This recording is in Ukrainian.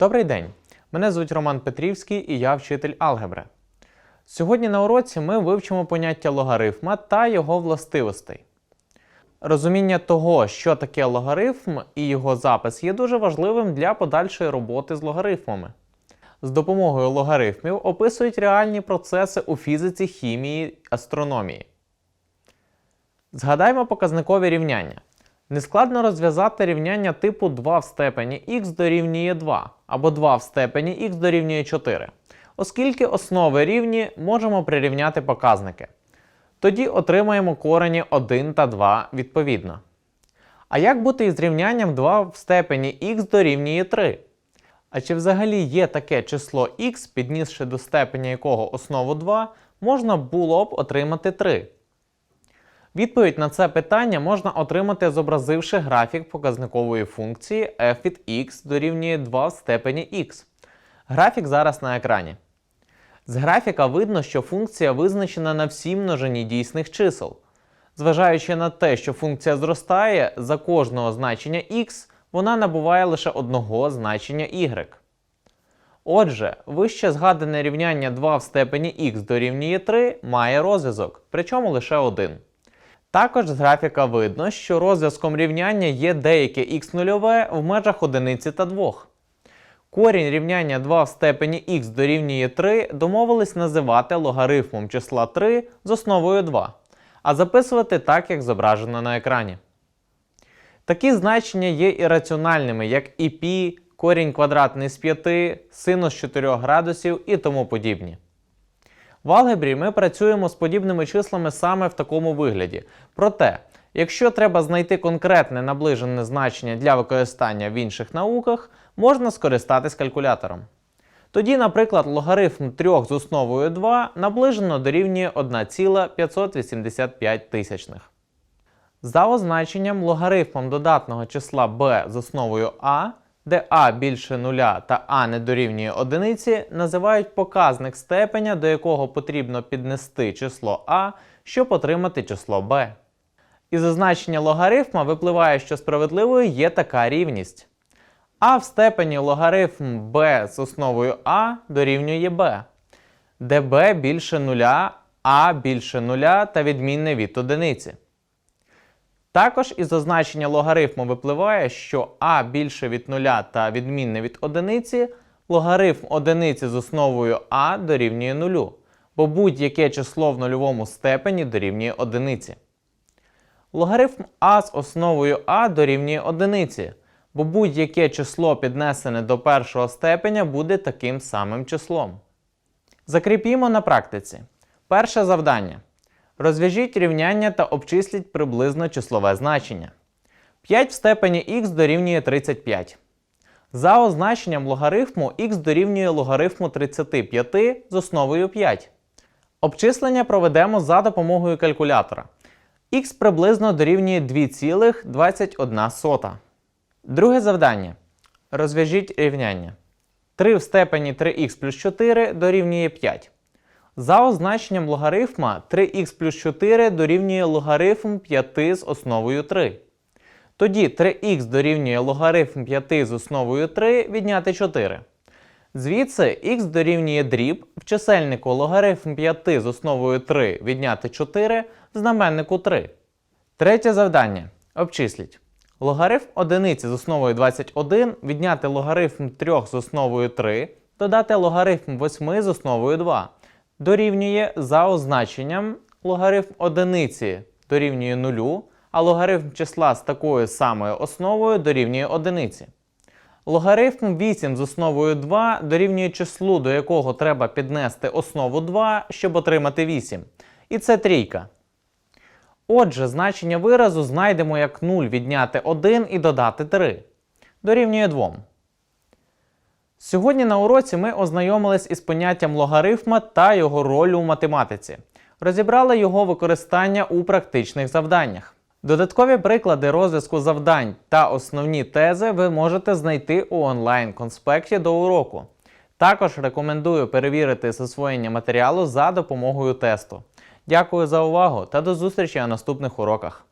Добрий день! Мене звуть Роман Петрівський і я вчитель алгебри. Сьогодні на уроці ми вивчимо поняття логарифма та його властивостей. Розуміння того, що таке логарифм і його запис, є дуже важливим для подальшої роботи з логарифмами. З допомогою логарифмів описують реальні процеси у фізиці, хімії, астрономії. Згадаймо показникові рівняння. Нескладно розв'язати рівняння типу 2 в степені х дорівнює 2 або 2 в степені х дорівнює 4, оскільки основи рівні можемо прирівняти показники. Тоді отримаємо корені 1 та 2 відповідно. А як бути із рівнянням 2 в степені х дорівнює 3? А чи взагалі є таке число х, піднісши до степеня якого основу 2, можна було б отримати 3? Відповідь на це питання можна отримати, зобразивши графік показникової функції f від x дорівнює 2 в степені x. Графік зараз на екрані. З графіка видно, що функція визначена на всій множині дійсних чисел. Зважаючи на те, що функція зростає, за кожного значення x вона набуває лише одного значення y. Отже, вище згадане рівняння 2 в степені х дорівнює 3 має розв'язок, причому лише один. Також з графіка видно, що розв'язком рівняння є деяке х нульове в межах одиниці та 2. Корінь рівняння 2 в степені х дорівнює 3 домовились називати логарифмом числа 3 з основою 2, а записувати так, як зображено на екрані. Такі значення є ірраціональними, як і π, корінь квадратний з 5, синус 4 градусів і тому подібні. В алгебрі ми працюємо з подібними числами саме в такому вигляді. Проте, якщо треба знайти конкретне наближене значення для використання в інших науках, можна скористатись калькулятором. Тоді, наприклад, логарифм 3 з основою 2 наближено дорівнює 1,585 тисячних. За означенням логарифмом додатного числа b з основою a, де a більше нуля та a не дорівнює одиниці, називають показник степеня, до якого потрібно піднести число a, щоб отримати число b. Із означення логарифма випливає, що справедливою є така рівність. А в степені логарифм b з основою a дорівнює b, де b більше нуля, a більше нуля та відмінне від одиниці. Також із означення логарифму випливає, що а більше від нуля та відмінне від одиниці, логарифм одиниці з основою а дорівнює нулю, бо будь-яке число в нульовому степені дорівнює одиниці. Логарифм а з основою а дорівнює одиниці, бо будь-яке число піднесене до першого степеня буде таким самим числом. Закріпімо на практиці. Перше завдання. Розв'яжіть рівняння та обчисліть приблизно числове значення. 5 в степені х дорівнює 35. За означенням логарифму х дорівнює логарифму 35 з основою 5. Обчислення проведемо за допомогою калькулятора. х приблизно дорівнює 2,21. Друге завдання. Розв'яжіть рівняння. 3 в степені 3х плюс 4 дорівнює 5. За означенням логарифма 3х плюс 4 дорівнює логарифм 5 з основою 3. Тоді 3х дорівнює логарифм 5 з основою 3 відняти 4. Звідси х дорівнює дріб в чисельнику логарифм 5 з основою 3 відняти 4 в знаменнику 3. Третє завдання. Обчисліть. Логарифм одиниці з основою 21 відняти логарифм 3 з основою 3, додати логарифм 8 з основою 2 дорівнює за означенням логарифм одиниці дорівнює нулю, а логарифм числа з такою самою основою дорівнює одиниці. Логарифм 8 з основою 2 дорівнює числу, до якого треба піднести основу 2, щоб отримати 8. І це трійка. Отже, значення виразу знайдемо як 0 відняти 1 і додати 3. Дорівнює 2. Сьогодні на уроці ми ознайомились із поняттям логарифма та його роль у математиці. Розібрали його використання у практичних завданнях. Додаткові приклади розв'язку завдань та основні тези ви можете знайти у онлайн-конспекті до уроку. Також рекомендую перевірити засвоєння матеріалу за допомогою тесту. Дякую за увагу та до зустрічі на наступних уроках.